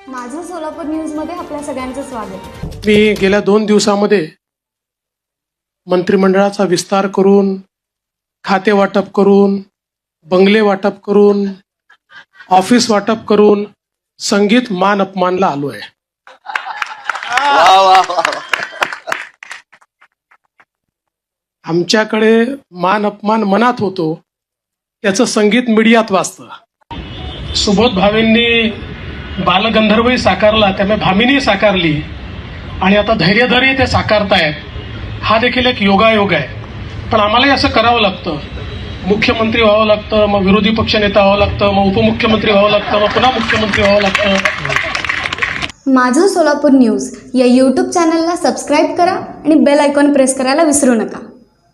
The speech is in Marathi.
माझं सोलापूर न्यूजमध्ये आपल्या सगळ्यांचं स्वागत. मी गेल्या दोन दिवसामध्ये मंत्रिमंडळाचा विस्तार करून खाते वाटप करून बंगले वाटप करून ऑफिस वाटप करून संगीत मान अपमानला आलो आहे आमच्याकडे मान अपमान मनात होतो त्याचं संगीत मीडियात वाचतं सुबोध भावेंनी बालगंधर्वही साकारला त्यामुळे भामिनी साकारली. आणि आता धैर्यधरही ते साकारतायत. हा देखील एक योगायोग आहे. पण आम्हालाही असं करावं लागतं. मुख्यमंत्री व्हावं लागतं मग विरोधी पक्षनेता व्हावं लागतं मग उपमुख्यमंत्री व्हावं लागतं मग पुन्हा मुख्यमंत्री व्हावं लागतं. माझं सोलापूर न्यूज या यूट्यूब चॅनलला सबस्क्राईब करा आणि बेल आयकॉन प्रेस करायला विसरू नका.